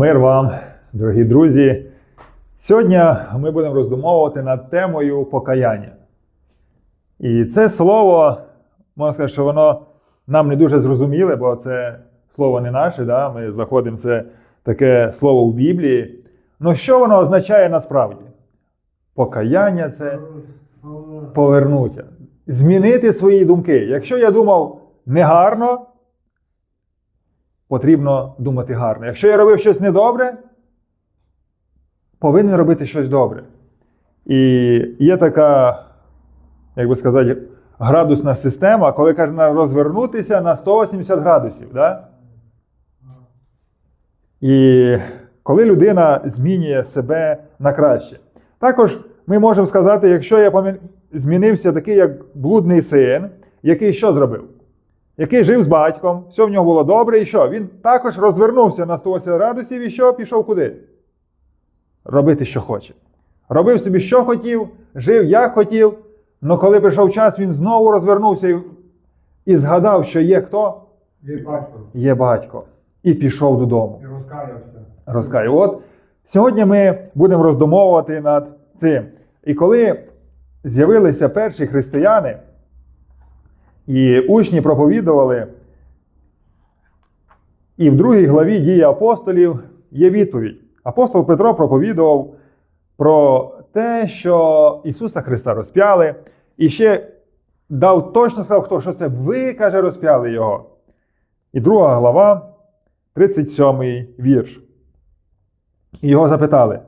Мир вам, дорогі друзі. Сьогодні ми будемо роздумовувати над темою покаяння. І це слово, можна сказати, що воно нам не дуже зрозуміле, бо це слово не наше, да? ми знаходимо це таке слово в Біблії. Ну що воно означає насправді? Покаяння це повернуття. Змінити свої думки. Якщо я думав негарно, потрібно думати гарно. Якщо я робив щось недобре, повинен робити щось добре. І є така, як би сказати, градусна система, коли каже, розвернутися на 180 градусів. Да? І коли людина змінює себе на краще. Також ми можемо сказати, якщо я помі- змінився такий, як блудний син, який що зробив? Який жив з батьком, все в нього було добре, і що? Він також розвернувся на 180 градусів і що? Пішов куди? Робити, що хоче. Робив собі, що хотів, жив, як хотів, але коли прийшов час, він знову розвернувся і, і згадав, що є хто? Є батько. Є батько. І пішов додому І розкаявся. розкаю. От сьогодні ми будемо роздумовувати над цим. І коли з'явилися перші християни, і учні проповідували, і в другій главі дії апостолів є відповідь. Апостол Петро проповідував про те, що Ісуса Христа розп'яли, і ще дав точно сказав, хто що це ви, каже, розп'яли Його. І друга глава, 37 вірш. Його запитали.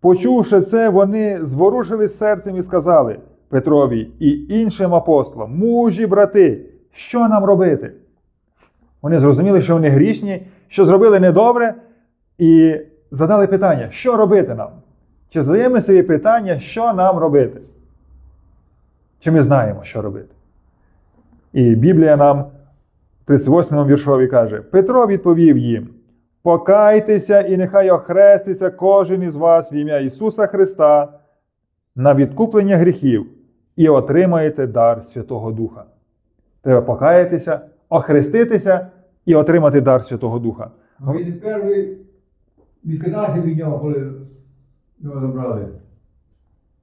Почувши це, вони зворушили серцем і сказали Петрові і іншим апостолам, мужі, брати, що нам робити? Вони зрозуміли, що вони грішні, що зробили недобре, і задали питання, що робити нам? Чи задаємо собі питання, що нам робити? Чи ми знаємо, що робити? І Біблія нам в 38 віршові каже: Петро відповів їм: Покайтеся і нехай охреститься кожен із вас в ім'я Ісуса Христа на відкуплення гріхів і отримаєте дар Святого Духа. Треба покаятися, охреститися і отримати дар Святого Духа. Ну, Він перший відкидався від нього, коли його забрали.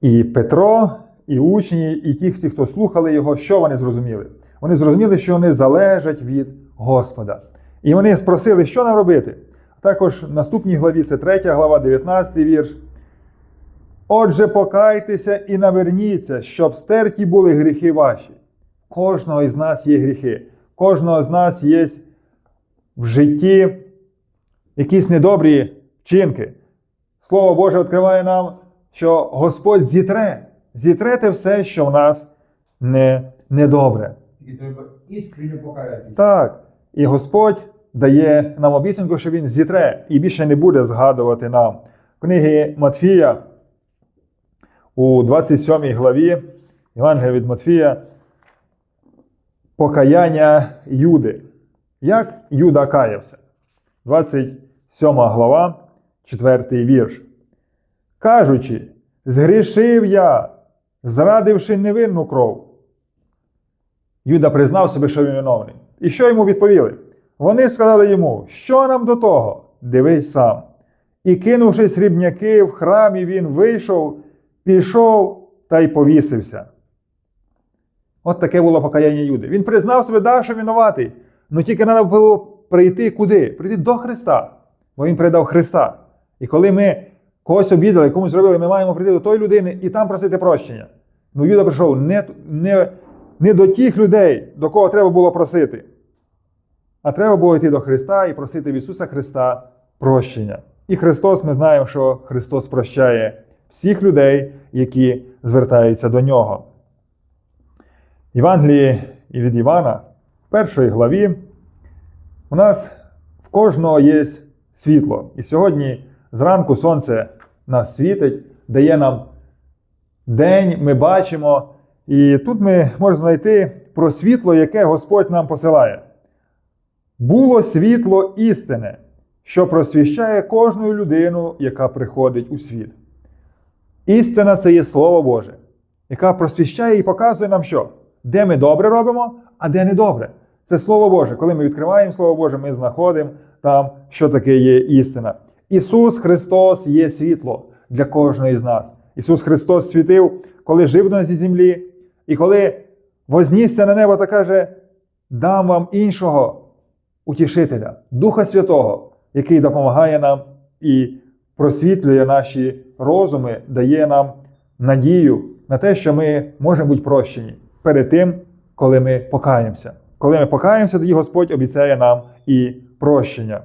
І Петро, і учні, і ті, хто- хто слухали його, що вони зрозуміли? Вони зрозуміли, що вони залежать від Господа. І вони спросили, що нам робити. Також в наступній главі, це 3 глава, 19 вірш. Отже, покайтеся і наверніться, щоб стерті були гріхи ваші. Кожного із нас є гріхи. Кожного з нас є в житті якісь недобрі вчинки. Слово Боже відкриває нам, що Господь зітре, зітре те все, що в нас не, недобре. Тільки треба іскренне покаятися. Так, і Господь дає нам обіцянку, що Він зітре і більше не буде згадувати нам. В книгі Матфія у 27 главі Євангелія від Матфія покаяння Юди. Як Юда каявся? 27 глава, 4 вірш. Кажучи, згрішив я, зрадивши невинну кров. Юда признав себе, що він виновний. І що йому відповіли? Вони сказали йому, що нам до того? Дивись сам. І кинувши срібняки в храмі, він вийшов, пішов та й повісився. От таке було покаяння Юди. Він признав себе, да, що винуватий. Ну тільки треба було прийти куди? Прийти до Христа. Бо Він передав Христа. І коли ми когось обідали, комусь зробили, ми маємо прийти до тої людини і там просити прощення. Ну Юда прийшов не, не, не до тих людей, до кого треба було просити. А треба було йти до Христа і просити в Ісуса Христа прощення. І Христос, ми знаємо, що Христос прощає всіх людей, які звертаються до Нього. Євангелії і від Івана, в першій главі, у нас в кожного є світло. І сьогодні зранку сонце нас світить, дає нам день, ми бачимо. І тут ми можемо знайти про світло, яке Господь нам посилає. Було світло істине, що просвіщає кожну людину, яка приходить у світ. Істина це є Слово Боже, яка просвіщає і показує нам, що де ми добре робимо, а де не добре. Це Слово Боже. Коли ми відкриваємо Слово Боже, ми знаходимо там, що таке є істина. Ісус Христос є світло для кожного з нас. Ісус Христос світив, коли жив на цій землі, і коли вознісся на небо та каже: дам вам іншого утішителя, Духа Святого, який допомагає нам і просвітлює наші розуми, дає нам надію на те, що ми можемо бути прощені перед тим, коли ми покаємося. Коли ми покаємося, тоді Господь обіцяє нам і прощення.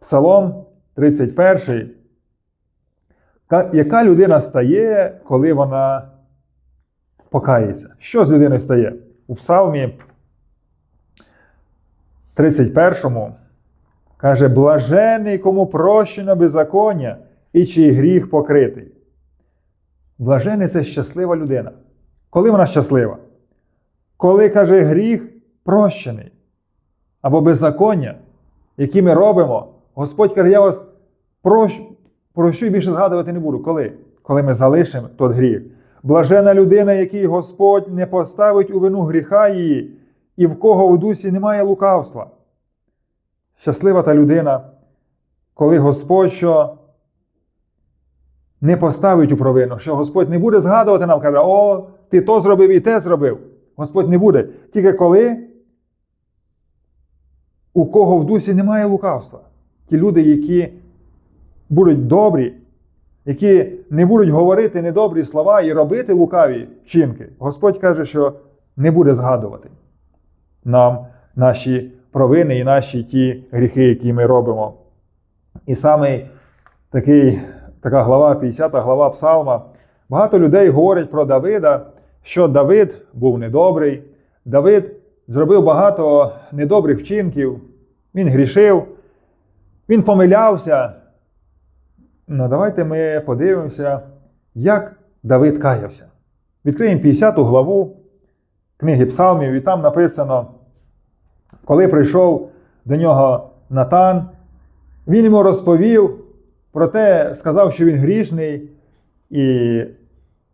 Псалом 31. Яка людина стає, коли вона покається? Що з людиною стає? У Псалмі 31 каже: Блажений, кому прощено беззаконня і чий гріх покритий. Блажений це щаслива людина. Коли вона щаслива? Коли каже гріх прощений або беззаконня, які ми робимо, Господь каже, я вас прощу, прощу і більше згадувати не буду. Коли? Коли ми залишимо тот гріх. Блажена людина, який Господь не поставить у вину гріха її, і в кого в дусі немає лукавства. Щаслива та людина, коли Господь що не поставить у провину, що Господь не буде згадувати нам, каже, о, ти то зробив і те зробив. Господь не буде. Тільки коли у кого в дусі немає лукавства. Ті люди, які будуть добрі, які не будуть говорити недобрі слова і робити лукаві вчинки, Господь каже, що не буде згадувати нам наші провини і наші ті гріхи, які ми робимо. І саме такий, така глава, 50 глава Псалма. Багато людей говорять про Давида, що Давид був недобрий, Давид зробив багато недобрих вчинків, він грішив, він помилявся. Ну, давайте ми подивимося, як Давид каявся. Відкриємо 50 главу книги Псалмів, і там написано, коли прийшов до нього Натан, він йому розповів про те, сказав, що він грішний, і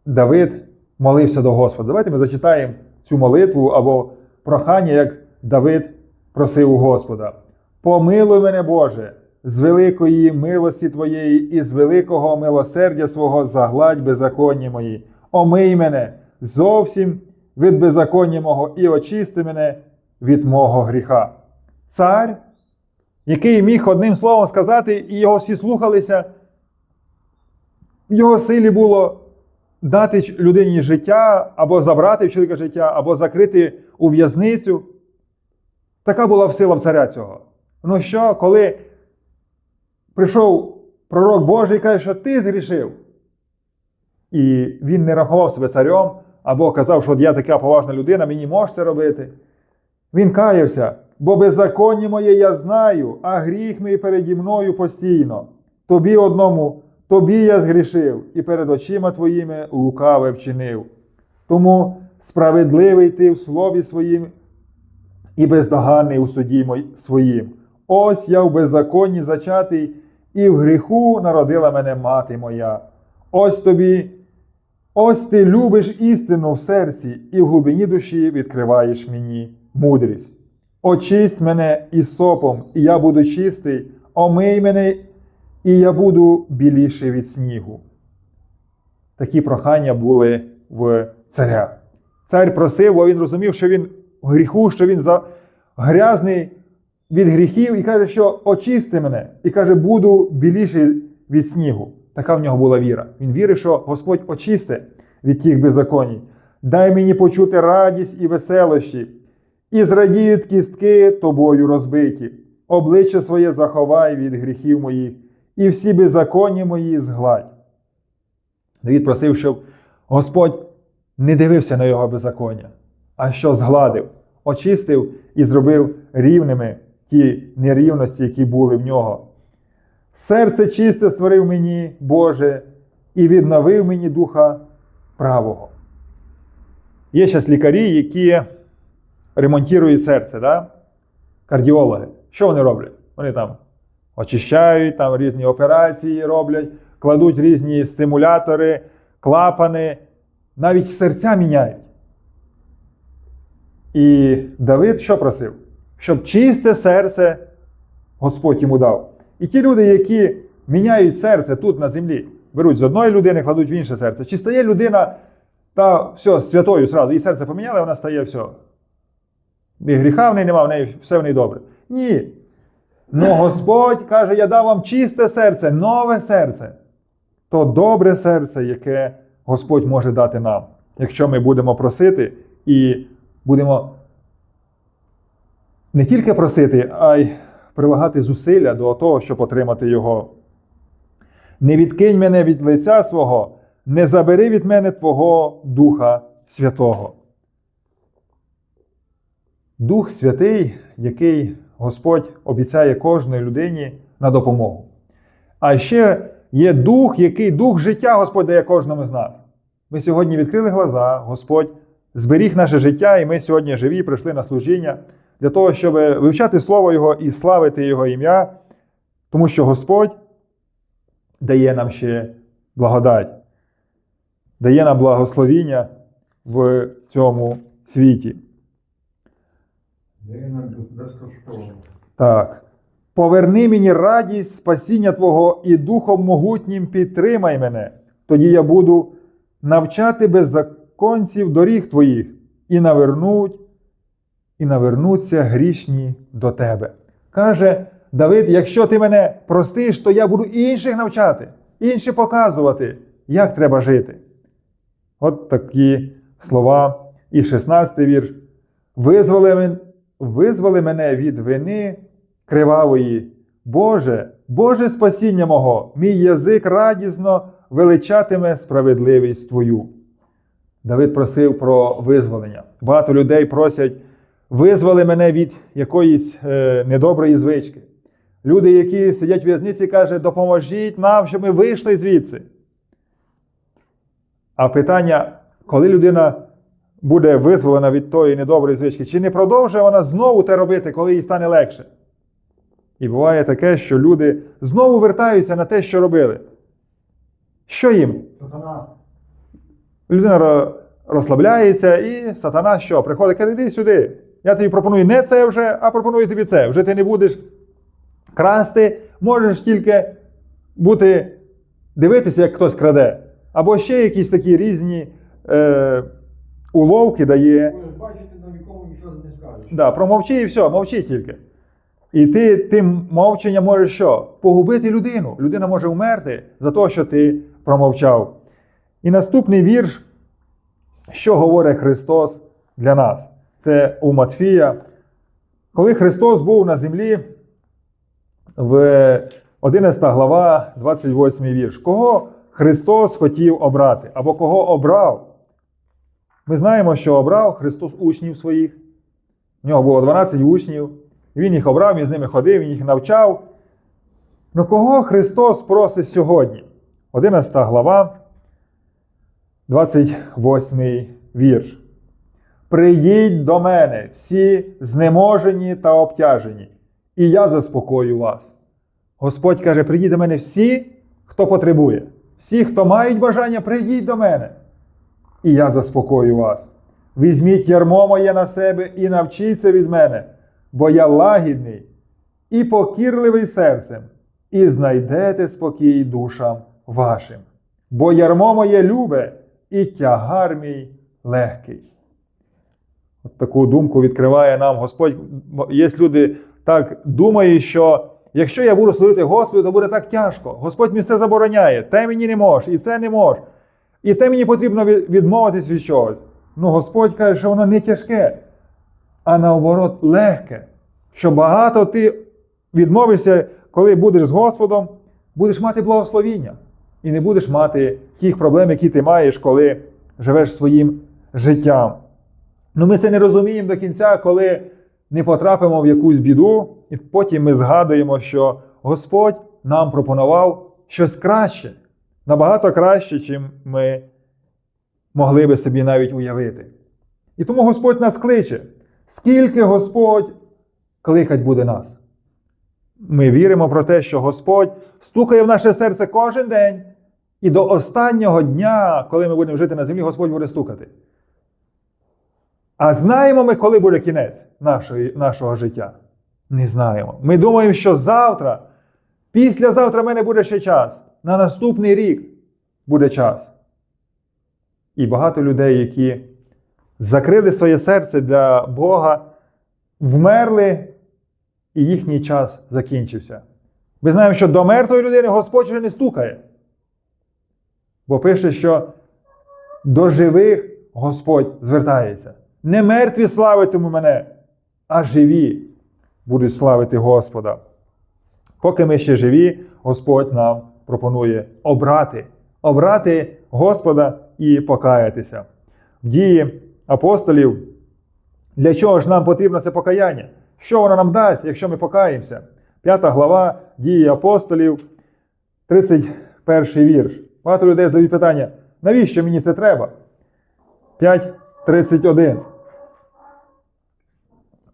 Давид молився до Господа. Давайте ми зачитаємо цю молитву або прохання, як Давид просив у Господа. Помилуй мене, Боже, з великої милості Твоєї і з великого милосердя свого загладь беззаконні мої. Омий мене зовсім від беззаконня мого і очисти мене від мого гріха. Цар, який міг одним словом сказати, і його всі слухалися, в його силі було дати людині життя, або забрати в чоловіка життя, або закрити у в'язницю. Така була сила царя цього. Ну що, коли прийшов пророк Божий і каже, що ти згрішив, і він не рахував себе царем, або казав, що я така поважна людина, мені можеш це робити. Він каявся, бо беззаконня моє я знаю, а гріх мій переді мною постійно. Тобі одному, тобі я згрішив, і перед очима твоїми лукаве вчинив. Тому справедливий ти в слові своїм і бездоганний у суді своїм. Ось я в беззаконні зачатий, і в гріху народила мене мати моя. Ось тобі, ось ти любиш істину в серці, і в глибині душі відкриваєш мені мудрість. Очисть мене із сопом, і я буду чистий, омий мене, і я буду біліший від снігу. Такі прохання були в царя. Цар просив, бо він розумів, що він в гріху, що він за... грязний від гріхів, і каже, що очисти мене, і каже, буду біліший від снігу. Така в нього була віра. Він вірив, що Господь очисте від тих беззаконій. Дай мені почути радість і веселощі, і зрадіють кістки тобою розбиті. Обличчя своє заховай від гріхів моїх, і всі беззаконні мої згладь. Давід просив, щоб Господь не дивився на його беззаконня, а що згладив, очистив і зробив рівними ті нерівності, які були в нього. Серце чисте створив мені, Боже, і відновив мені духа правого. Є зараз лікарі, які ремонтують серце, да? кардіологи. Що вони роблять? Вони там очищають, там різні операції роблять, кладуть різні стимулятори, клапани, навіть серця міняють. І Давид що просив? Щоб чисте серце Господь йому дав. І ті люди, які міняють серце тут на землі, беруть з одної людини, кладуть в інше серце. Чи стає людина та все, святою зразу, і серце поміняли, вона стає все. І гріха в неї нема, в неї все в неї добре. Ні. Ну Господь каже, я дав вам чисте серце, нове серце. То добре серце, яке Господь може дати нам, якщо ми будемо просити і будемо не тільки просити, а й прилагати зусилля до того, щоб отримати його. Не відкинь мене від лиця свого, не забери від мене Твого Духа Святого. Дух Святий, який Господь обіцяє кожній людині на допомогу. А ще є дух, який дух життя Господь дає кожному з нас. Ми сьогодні відкрили глаза, Господь зберіг наше життя, і ми сьогодні живі, прийшли на служіння для того, щоб вивчати Слово Його і славити Його ім'я, тому що Господь дає нам ще благодать, дає нам благословіння в цьому світі. Дає нам тут безкоштовно. Так. Поверни мені радість спасіння Твого і Духом могутнім підтримай мене. Тоді я буду навчати беззаконців доріг Твоїх і навернуть, і навернуться грішні до Тебе. Каже Давид: якщо ти мене простиш, то я буду інших навчати, інші показувати, як треба жити. От такі слова. І 16 вірш. Визволи, визволи мене від вини кривавої. Боже, Боже спасіння мого, мій язик радісно величатиме справедливість Твою. Давид просив про визволення. Багато людей просять, визволи мене від якоїсь е, недоброї звички. Люди, які сидять в в'язниці, кажуть, допоможіть нам, щоб ми вийшли звідси. А питання, коли людина буде визволена від тої недоброї звички, чи не продовжує вона знову те робити, коли їй стане легше? І буває таке, що люди знову вертаються на те, що робили. Що їм? Сатана. Людина розслабляється, і сатана що? Приходить, каже, іди сюди. Я тобі пропоную не це вже, а пропоную тобі це. Вже ти не будеш красти, можеш тільки бути, дивитися, як хтось краде. Або ще якісь такі різні е, уловки дає. Бачити, на нікому нічого не скажеш. Да, промовчи і все, мовчи тільки. І ти тим мовченням можеш що? Погубити людину. Людина може вмерти за те, що ти промовчав. І наступний вірш, що говорить Христос для нас? Це у Матфія. Коли Христос був на землі, в 11 глава, 28 вірш. Кого Христос хотів обрати? Або кого обрав? Ми знаємо, що обрав Христос учнів своїх. У нього було 12 учнів. Він їх обрав, він з ними ходив, він їх навчав. Ну кого Христос просить сьогодні? 11 глава, 28 вірш. Прийдіть до мене, всі знеможені та обтяжені, і я заспокою вас. Господь каже: прийдіть до мене всі, хто потребує, всі, хто мають бажання, прийдіть до мене, і я заспокою вас. Візьміть ярмо моє на себе і навчіться від мене, бо я лагідний і покірливий серцем, і знайдете спокій душам вашим. Бо ярмо моє любе, і тягар мій легкий. От таку думку відкриває нам Господь. Є люди так думають, що якщо я буду служити Господу, то буде так тяжко. Господь мені все забороняє, те мені не може, і це не може. І те мені потрібно відмовитись від чогось. Ну, Господь каже, що воно не тяжке, а наоборот легке. Що багато ти відмовишся, коли будеш з Господом, будеш мати благословіння. І не будеш мати тих проблем, які ти маєш, коли живеш своїм життям. Ну, ми це не розуміємо до кінця, коли не потрапимо в якусь біду, і потім ми згадуємо, що Господь нам пропонував щось краще, набагато краще, чим ми могли би собі навіть уявити. І тому Господь нас кличе, скільки Господь кликать буде нас. Ми віримо про те, що Господь стукає в наше серце кожен день, і до останнього дня, коли ми будемо жити на землі, Господь буде стукати. А знаємо ми, коли буде кінець нашої, нашого життя? Не знаємо. Ми думаємо, що завтра Післязавтра в мене буде ще час. На наступний рік буде час. І багато людей, які закрили своє серце для Бога, вмерли, і їхній час закінчився. Ми знаємо, що до мертвої людини Господь вже не стукає. Бо пише, що до живих Господь звертається. Не мертві славитиму мене, а живі будуть славити Господа. Поки ми ще живі, Господь нам пропонує обрати, обрати Господа і покаятися. В дії апостолів, для чого ж нам потрібно це покаяння? Що воно нам дасть, якщо ми покаємося? П'ята глава дії апостолів, 31 вірш. Багато людей задають питання, навіщо мені це треба? 5.31.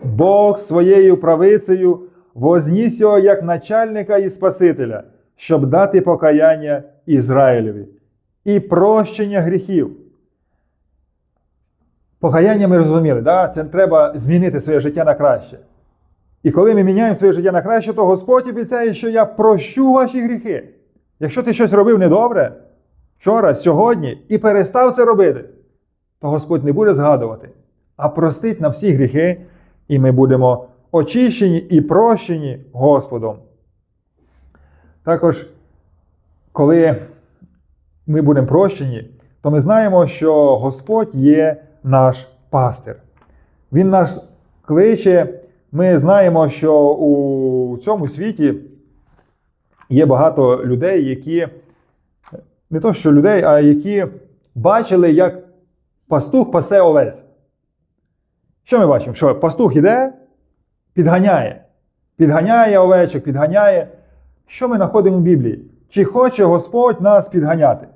Бог своєю правицею возніс його як начальника і Спасителя, щоб дати покаяння Ізраїлеві і прощення гріхів. Покаяння ми розуміли, да? це треба змінити своє життя на краще. І коли ми міняємо своє життя на краще, то Господь обіцяє, що я прощу ваші гріхи. Якщо ти щось робив недобре вчора, сьогодні і перестав це робити, то Господь не буде згадувати, а простить на всі гріхи, і ми будемо очищені і прощені Господом. Також, коли ми будемо прощені, то ми знаємо, що Господь є наш пастир. Він нас кличе. Ми знаємо, що у цьому світі є багато людей, які не то що людей, а які бачили, як пастух пасе овець. Що ми бачимо? Що пастух іде, підганяє. Підганяє овечок, підганяє. Що ми знаходимо в Біблії? Чи хоче Господь нас підганяти?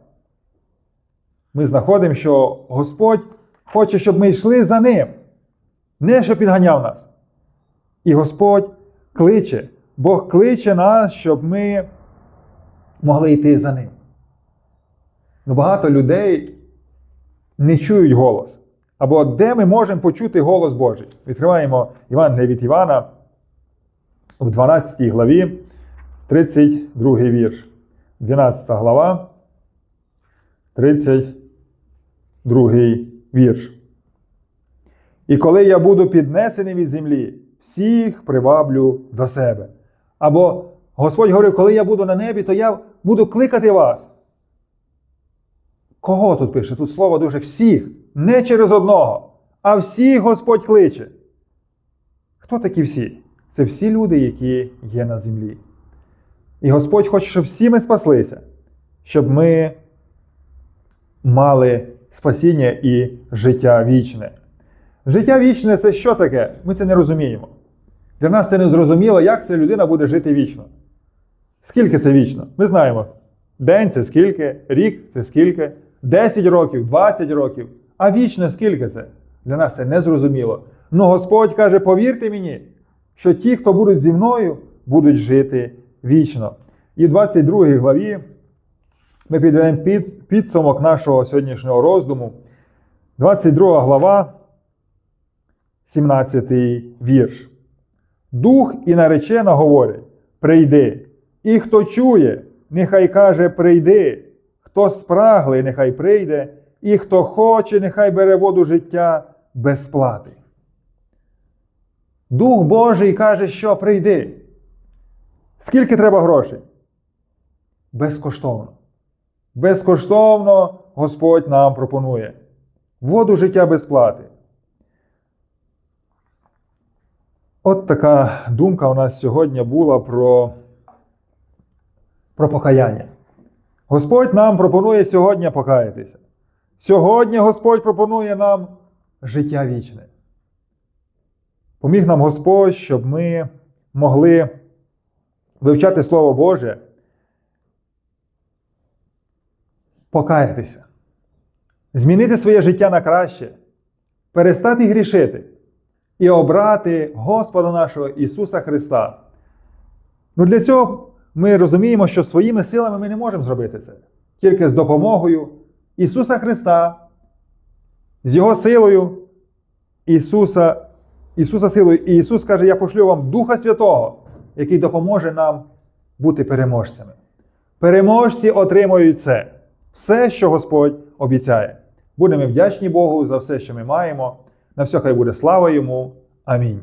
Ми знаходимо, що Господь хоче, щоб ми йшли за ним, не щоб підганяв нас. І Господь кличе, Бог кличе нас, щоб ми могли йти за ним. Ну, багато людей не чують голос. Або де ми можемо почути голос Божий? Відкриваємо Івангелія від Івана в 12 главі, 32 вірш. 12 глава, 32 вірш. І коли я буду піднесений від землі, всіх приваблю до себе. Або Господь говорив, коли я буду на небі, то я буду кликати вас. Кого тут пише? Тут слово дуже всіх, не через одного, а всіх Господь кличе. Хто такі всі? Це всі люди, які є на землі. І Господь хоче, щоб всі ми спаслися, щоб ми мали спасіння і життя вічне. Життя вічне це що таке? Ми це не розуміємо. Для нас це не зрозуміло, як ця людина буде жити вічно. Скільки це вічно? Ми знаємо. День це скільки, рік це скільки, 10 років, 20 років. А вічне скільки це? Для нас це не зрозуміло. Ну Господь каже: повірте мені, що ті, хто будуть зі мною, будуть жити вічно. І в 22 главі ми підведемо під, підсумок нашого сьогоднішнього роздуму. 22 глава, 17 вірш. Дух і наречена говорять: прийди. І хто чує, нехай каже прийди, хто спраглий, нехай прийде, і хто хоче, нехай бере воду життя без плати. Дух Божий каже, що прийди. Скільки треба грошей? Безкоштовно. Безкоштовно Господь нам пропонує. Воду життя без плати. От така думка у нас сьогодні була про, про покаяння. Господь нам пропонує сьогодні покаятися. Сьогодні Господь пропонує нам життя вічне. Поміг нам Господь, щоб ми могли вивчати Слово Боже, покаятися, змінити своє життя на краще, перестати грішити і обрати Господа нашого Ісуса Христа. Ну для цього ми розуміємо, що своїми силами ми не можемо зробити це. Тільки з допомогою Ісуса Христа, з Його силою, Ісуса, Ісуса силою. І Ісус каже, я пошлю вам Духа Святого, який допоможе нам бути переможцями. Переможці отримують це. Все, що Господь обіцяє. Будемо вдячні Богу за все, що ми маємо. На все хай буде слава йому. Амінь.